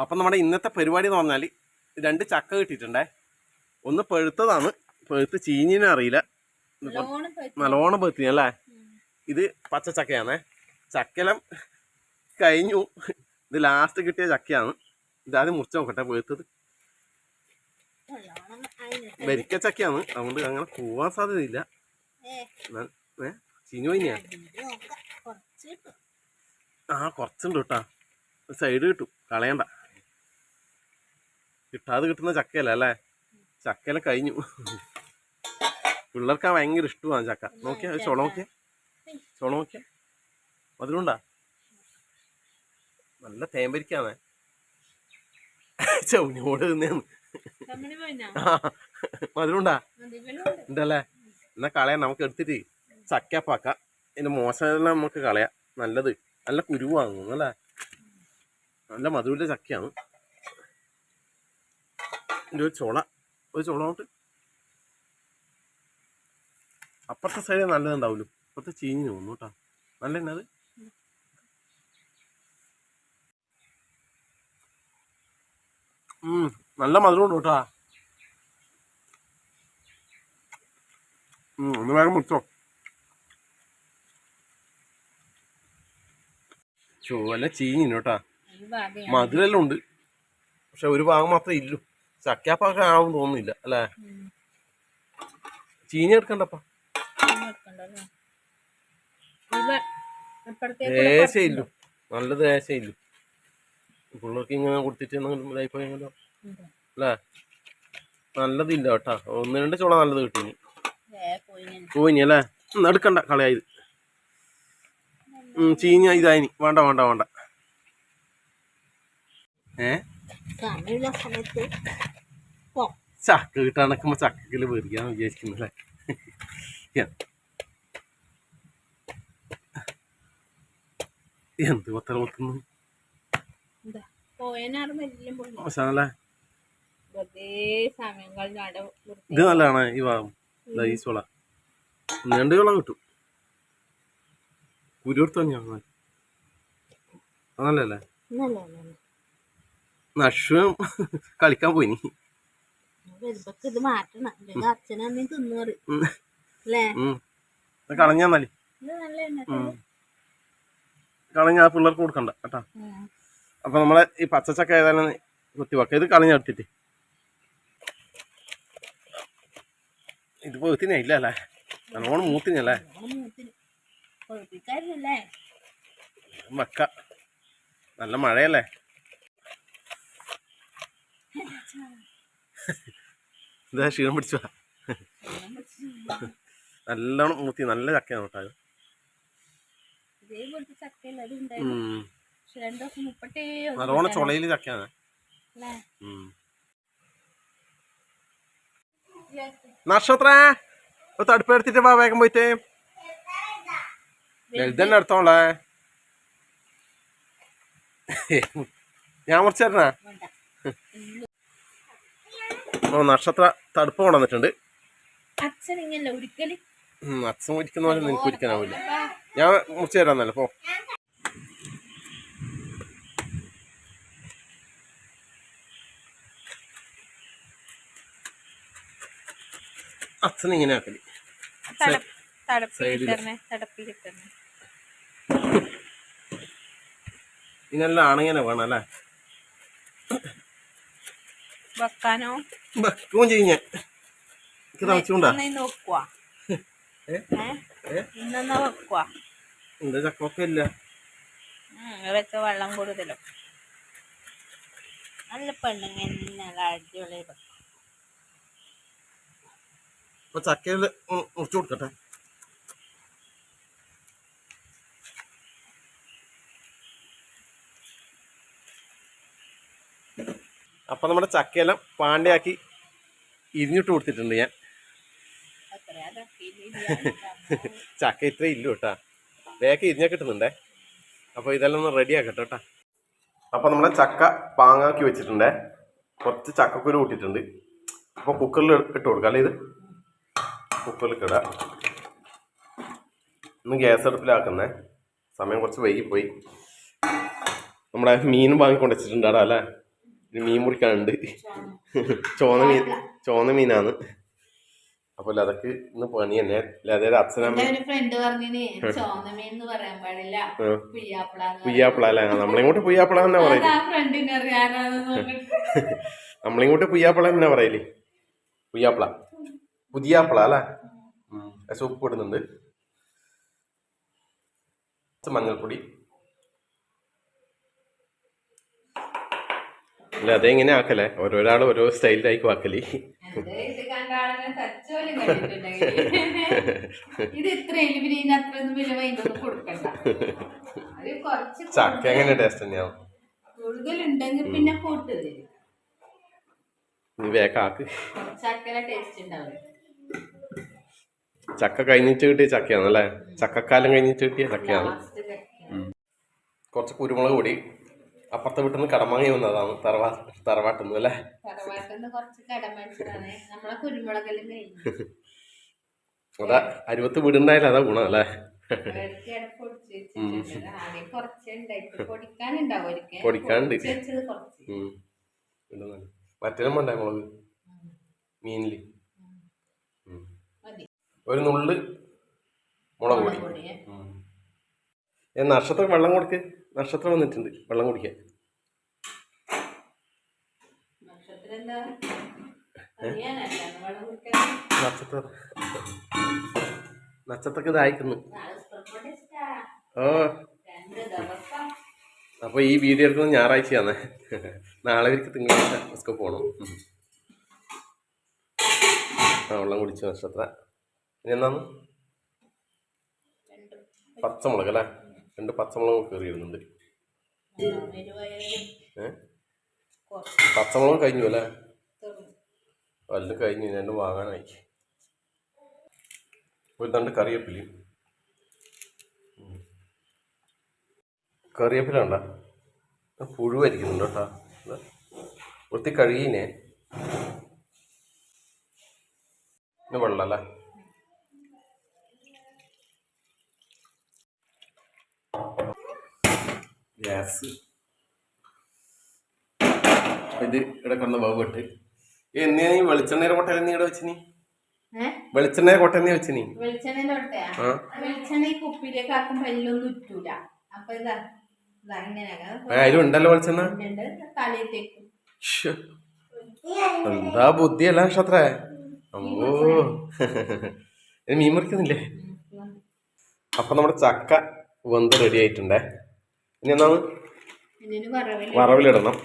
അപ്പം നമ്മുടെ ഇന്നത്തെ പരിപാടി എന്ന് പറഞ്ഞാൽ രണ്ട് ചക്ക കിട്ടിയിട്ടുണ്ടേ. ഒന്ന് പഴുത്തതാണ്. പഴുത്ത് ചീഞ്ഞിനെ അറിയില്ല. നല്ലോണം പഴുത്തിന് അല്ലേ? ഇത് പച്ച ചക്കയാണേ. ചക്കലം കഴിഞ്ഞു. ഇത് ലാസ്റ്റ് കിട്ടിയ ചക്കയാണ്. ഇതാദ്യം മുറിച്ച് നോക്കട്ടെ പഴുത്തത്. വരിക്ക ചക്കയാണ്. അതുകൊണ്ട് അങ്ങനെ പോവാൻ സാധ്യതയില്ല. ഏ, ചീഞ്ഞു പോയിനാ. ആ കുറച്ചുണ്ട് കേട്ടാ. സൈഡ് കിട്ടും. കളയണ്ട. കിട്ടാതെ കിട്ടുന്ന ചക്കയല്ല അല്ലേ? ചക്കയെല്ലാം കഴിഞ്ഞു. പിള്ളേർക്ക് ഭയങ്കര ഇഷ്ടമാണ് ചക്ക. നോക്കിയാ ചുള നോക്കിയാ? ചുള നോക്കിയാ? മധുരമുണ്ടാ? നല്ല തേമ്പരിക്കാന്നേ ചൗനിയോട് തിന്നേന്ന്? മധുരമുണ്ടാ. ഉണ്ടല്ലേ? എന്നാ കളയാം നമുക്ക് എടുത്തിട്ട് ചക്കപ്പാക്കാം ഇതിന്റെ മോശമെല്ലാം നമുക്ക് കളയാം. നല്ലത്. നല്ല കുരുവാങ്ങും അല്ലേ? നല്ല മധുരന്റെ ചക്കയാണ്. ഇതിന്റെ ഒരു ചുള ഒരു ചുള കൊണ്ട് അപ്പുറത്തെ സൈഡ് നല്ലതുണ്ടാവുമല്ലോ അപ്പുറത്തെ ചീഞ്ഞു പോകുന്നു കേട്ടോ. നല്ല തന്നെ അത്. നല്ല മധുരമുണ്ട് കേട്ടോ. ഉം, ഒന്ന് വേഗം മുറിച്ചോ. ചോല ചീഞ്ഞു കേട്ടാ. മധുരെല്ലാം ഉണ്ട്. പക്ഷെ ഒരു ഭാഗം മാത്രമേ ഇല്ലു. ചക്കാപ്പാക്ക ആവും തോന്നുന്നില്ല അല്ലേ? ചീനി എടുക്കണ്ടപ്പാ? ദേശയില്ല നല്ല ദേശയില്ല പിള്ളേർക്ക് ഇങ്ങനെ കൊടുത്തിട്ട് ഇതായി പോയെങ്കിലോ അല്ലേ? നല്ലതില്ല കേട്ടാ. ഒന്ന് രണ്ട് ചോള നല്ലത് കിട്ടീനി. പോയിന്. അല്ലേ? എടുക്കണ്ട കളയായത് ചീഞ്ഞ ഇതായിനി. വേണ്ട വേണ്ട വേണ്ട. ഏ? സമയമുള്ള സമയത്ത്. ചക്ക കിട്ടാനൊക്കെ ചക്കൽ വെറിയാന്ന് വിചാരിക്കുന്നല്ലേ? എന്ത്? അട വൃത്തി ഇത് നല്ലതാണ് ഈ ഭാഗം ഈ സോള. രണ്ട് ചോള കിട്ടും. കുരുടുത്ത് നല്ല നല്ല. നഷ്വം. കളിക്കാൻ പോയി ഇത് മാറ്റണം. അച്ഛനമ്മ തിന്നോറ് കളഞ്ഞാന്നാലി. കളഞ്ഞ ആ പിള്ളേർക്ക് കൊടുക്കണ്ട കേട്ടാ. അപ്പൊ നമ്മളെ ഈ പച്ചച്ചക്ക ഏതായാലും കുത്തിവക്ക ഇത് കളഞ്ഞെടുത്തിട്ട് ഇത് പോത്തിനെ ഇല്ല അല്ലേ? നല്ലോണം മൂത്തിനല്ലേ വെക്ക. നല്ല മഴയല്ലേ? ഇതാ ക്ഷീണം പിടിച്ചു നല്ലോണം മൂത്തി നല്ല ചക്കയാണ് കേട്ടോ നല്ലോണം ചുളയിൽ ചക്കയാണ്. നക്ഷത്ര തടുപ്പ് എടുത്തിട്ട് വാ വേഗം പോയിട്ട്. വലുതന്നെ എടുത്തോളേ. ഞാൻ മുറിച്ച് തരണ നക്ഷത്ര തടുപ്പ് കൊണ്ടുവന്നിട്ടുണ്ട്. അച്ഛൻ മുരിക്കുന്ന പോലെ നിനക്ക് ഒരിക്കാനാവില്ല ഞാൻ മുറിച്ച് തരാന്നല്ലേ പോ. അച്ഛൻ ഇങ്ങനെ ആക്കൽ ഇതെല്ലാം ആണിങ്ങനെ വേണം അല്ലേ? വെക്കാനോ? വെക്കുകയും ചെയ്യും ഞാൻ. എനിക്ക് തമച്ചുകൊണ്ടാ നന്നായി നോക്കുക? ഇന്നെന്നാ വെക്കുക എന്താ ചക്കൊക്കെ ഇല്ല. വെച്ച വെള്ളം കൂടുതലും. നല്ല പെണ്ണുങ്ങ നല്ല അടിപൊളി വെക്കും. അപ്പൊ ചക്കയിൽ മുറിച്ചു കൊടുക്കട്ടെ. അപ്പൊ നമ്മുടെ ചക്കയെല്ലാം പാണ്ടയാക്കി ഇരിഞ്ഞിട്ട് കൊടുത്തിട്ടുണ്ട് ഞാൻ. ചക്ക ഇത്രേ ഇല്ല കേട്ടാ. വേഗം ഇരിഞ്ഞാൽ കിട്ടുന്നുണ്ടേ? അപ്പോൾ ഇതെല്ലാം ഒന്ന് റെഡി ആക്കട്ടെ കേട്ടാ. അപ്പോൾ നമ്മുടെ ചക്ക പാങ്ങാക്കി വെച്ചിട്ടുണ്ടേ. കുറച്ച് ചക്കക്കുരു കൂട്ടിയിട്ടുണ്ട്. അപ്പോൾ കുക്കറിൽ ഇട്ട് കൊടുക്കാം അല്ലേ ഇത്? കുക്കറിൽ ഇടാം. ഇന്ന് ഗ്യാസ് അടുപ്പിലാക്കുന്നേ. സമയം കുറച്ച് വൈകിപ്പോയി. നമ്മുടെ മീൻ വാങ്ങിക്കൊണ്ട് വെച്ചിട്ടുണ്ട് അവിടെ അല്ലേ? മീൻ മുറിക്കാനുണ്ട്. ചോന്ന മീൻ ചോന്ന മീനാണ്. അപ്പൊ ലതക്ക് ഇന്ന് പണി തന്നെ ലതയുടെ അച്ഛനമ്മ അല്ല നമ്മളിങ്ങോട്ട് പുയ്യാപ്പിള തന്നെ പറയാം. പറയൽ നമ്മളിങ്ങോട്ട് പുയ്യാപ്പിള തന്നെ പറയൽ. പുയ്യാപ്പിള. പുതിയാപ്പിള അല്ലേ? സൂപ്പ് ഇടുന്നുണ്ട്. മഞ്ഞൾപ്പൊടി. അല്ല അതെങ്ങനെ ആക്കലേ? ഓരോരാൾ ഓരോ സ്റ്റൈലിലായിരിക്കും ആക്കലി. ചക്ക എങ്ങനെ ടേസ്റ്റ് തന്നെയാവും പിന്നെ നീ ചക്ക കഴിഞ്ഞിട്ട് കിട്ടിയ ചക്കയാണ് അല്ലേ ചക്കക്കാലം കഴിഞ്ഞിട്ട് കിട്ടിയ ചക്കയാണ്. കുറച്ച് കുരുമുളക് പൊടി. അപ്പുറത്തെ വീട്ടിൽ നിന്ന് കടം വാങ്ങി വന്നതാണ് തറവാ തറവാട്ടിൽ നിന്ന് അല്ലേ അതാ അരുവത്ത് വീടുണ്ടായാലും അതാ ഗുണം അല്ലേ? പൊടിക്കാണ്ട് ഇട പൊടിച്ച് വെച്ചിട്ടുണ്ട്. ഉണ്ടായിട്ട് പൊടിക്കാനുണ്ടാവും ഒരിക്കൽ പൊടിക്കാനുണ്ട്. കുറച്ച്. ഉം. ഇടുന്നുണ്ട് മറ്റേ വേണ്ടേ മുളക് മീനിൽ. ഒരു നുള്ള് മുളക് പൊടി. നക്ഷത്രം വെള്ളം കൊടുക്ക്. നക്ഷത്രം വന്നിട്ടുണ്ട്. വെള്ളം കുടിക്കാൻ. നക്ഷത്രം. നക്ഷത്രക്ക് ഇതായിക്കുന്നു ഓ അപ്പോൾ ഈ വീഡിയോ എടുക്കുന്നത് ഞായറാഴ്ചയാണ്. നാളെ ഇവർക്ക് തിങ്കളാഴ്ച സ്കൂൾ പോകണം. ആ വെള്ളം കുടിച്ചു നക്ഷത്ര. ഇനി എന്നാന്ന് പച്ചമുളക് അല്ലേ? രണ്ട് പച്ചമുളകും കയറിയിരുന്നുണ്ട്. പച്ചമുളകും ഇരുപത് ഏ പച്ചമുളക് കഴിഞ്ഞു അല്ലേ. വല്ലതും കഴിഞ്ഞു രണ്ട് വാങ്ങാനായി. ഒരു തണ്ട് കറിവേപ്പില കറിവേപ്പില ഉണ്ട പുഴുവായിരിക്കുന്നുണ്ട് കേട്ടാ. വൃത്തി കഴുകിനെ പിന്നെ വെള്ളം അല്ലേ ഗ്യാസ്. ഇത് ഇവിടെ കിടന്ന വകുട്ട് എന്നാ നീ വെളിച്ചെണ്ണയുടെ കൊട്ട നീ ഇവിടെ വെച്ചിനി? വെളിച്ചെണ്ണ വെളിച്ചെണ്ണയുടെ കൊട്ട നീ വെച്ചിനി? വെളിച്ചെണ്ണയിലുണ്ടല്ലോ വെളിച്ചെണ്ണ കുപ്പിയിലേക്ക് ആക്കുമ്പോ എല്ലൊന്നും ഉറ്റൂല അപ്പൊ ഇതാ അതിലുണ്ടല്ലോ വെളിച്ചെണ്ണ. എന്താ ബുദ്ധിയല്ല നക്ഷത്രേ? അമ്മോ മീൻ മുറിക്കുന്നില്ലേ? അപ്പൊ നമ്മുടെ ചക്ക വെന്ത് റെഡി ആയിട്ടുണ്ടേ? ഇനി എന്നാണ് വറവിലിടണം.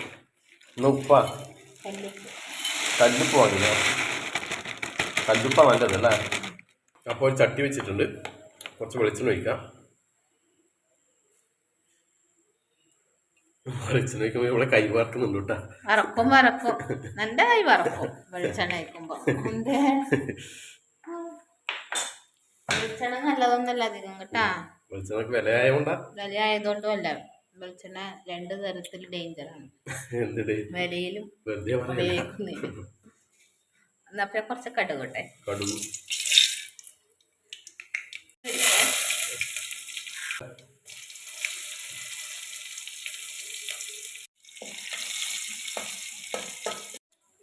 ഇന്ന് ഉപ്പ. കല്ലുപ്പ്. വാങ്ങില്ല കല്ലുപ്പ നല്ലത് അല്ലേ? അപ്പോൾ ഒരു ചട്ടി വെച്ചിട്ടുണ്ട്. കുറച്ച് വെളിച്ചെണ്ണ ഒഴിക്കാം. വെളിച്ചെണ്ണ ഒഴിക്കുമ്പോൾ ഇവിടെ കൈ വറക്കുന്നുണ്ട് കേട്ടോ. വറക്കും വറക്കും. നല്ല കൈ വറക്കും വെളിച്ചെണ്ണ വയ്ക്കുമ്പോ എന്തേ? വെളിച്ചെണ്ണ നല്ലതൊന്നല്ല അധികം കേട്ടാ. വെളിച്ചെണ്ണക്ക് വിലയായോണ്ടാ? വില ആയതുകൊണ്ടും അല്ല വെളിച്ചെണ്ണ രണ്ട് തരത്തിൽ ഡേഞ്ചറാണ് വിലയിലും എന്നാ പിന്നെ കുറച്ച് കടുകട്ടെ. കടുക്.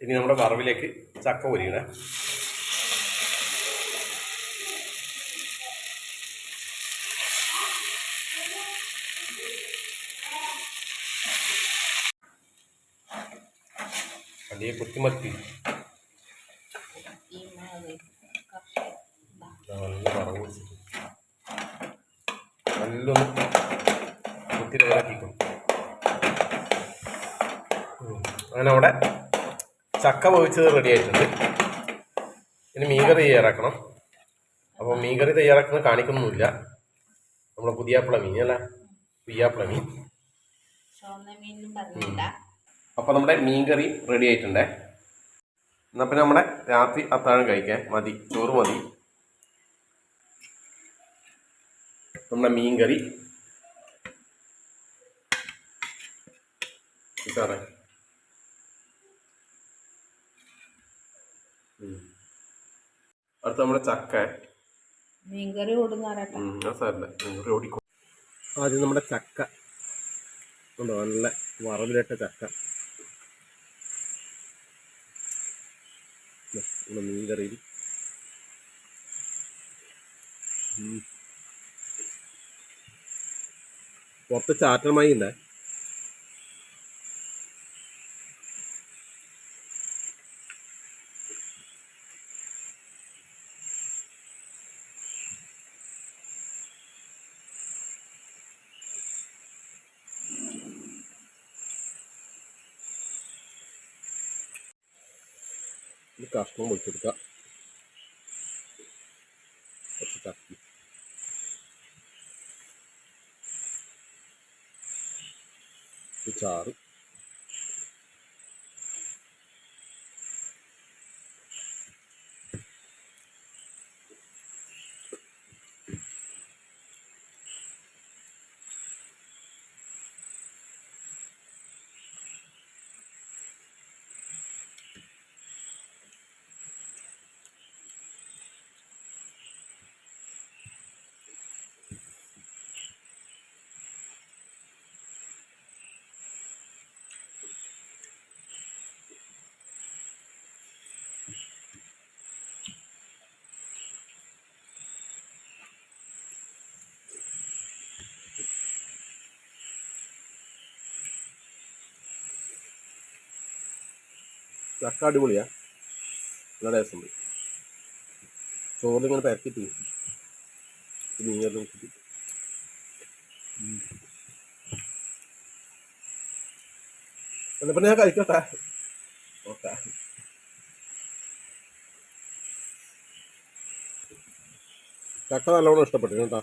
ഇനി നമ്മുടെ വറവിലേക്ക് ചക്ക പൊരിക്കണേ അടിയെ കുത്തിമത്തി. നല്ല വറവ് വെച്ചിട്ട് നല്ലൊന്ന് കുത്തി തയ്യാറാക്കിക്കും. അങ്ങനെ അവിടെ ചക്ക വേവിച്ചത് റെഡി ആയിട്ടുണ്ട്. ഇനി മീൻകറി തയ്യാറാക്കണം. അപ്പോൾ മീൻകറി തയ്യാറാക്കുന്നത് കാണിക്കുന്നൊന്നുമില്ല. നമ്മുടെ പുതിയാപ്പിള മീൻ അല്ല പറഞ്ഞില്ല. അപ്പോൾ നമ്മുടെ മീൻകറി റെഡി ആയിട്ടുണ്ടേ. എന്നാൽ പിന്നെ നമ്മുടെ രാത്രി അത്താഴം കഴിക്കാൻ മതി ചോറ് മതി. നമ്മുടെ മീൻകറി. സാറേ അടുത്ത നമ്മുടെ ചക്ക. മീൻകറി ഓടുന്ന സാറില്ല മീൻകറി ഓടിക്കോ ആദ്യം നമ്മുടെ ചക്ക. ഉണ്ടോ? നല്ല വറവിലിട്ട ചക്ക. നമ്മുടെ മീൻകറിയിൽ. പുറത്ത് ചാറ്റൽ മൈ ഉണ്ടേ ഇത് കഷ്ണം ഒഴിച്ചെടുക്കുക കുറച്ച് ചക്കി ചാറ് ചക്ക അടിപൊളിയാ നല്ല രസമുണ്ട് ചോറിലിങ്ങനെ പരത്തിട്ട് മീനെല്ലാം കൂട്ടി. എന്നാ പിന്നെ ഞാൻ കഴിക്കട്ടെ. ഓക്കെ. ചക്ക നല്ലോണം ഇഷ്ടപ്പെട്ടു കേട്ടോ.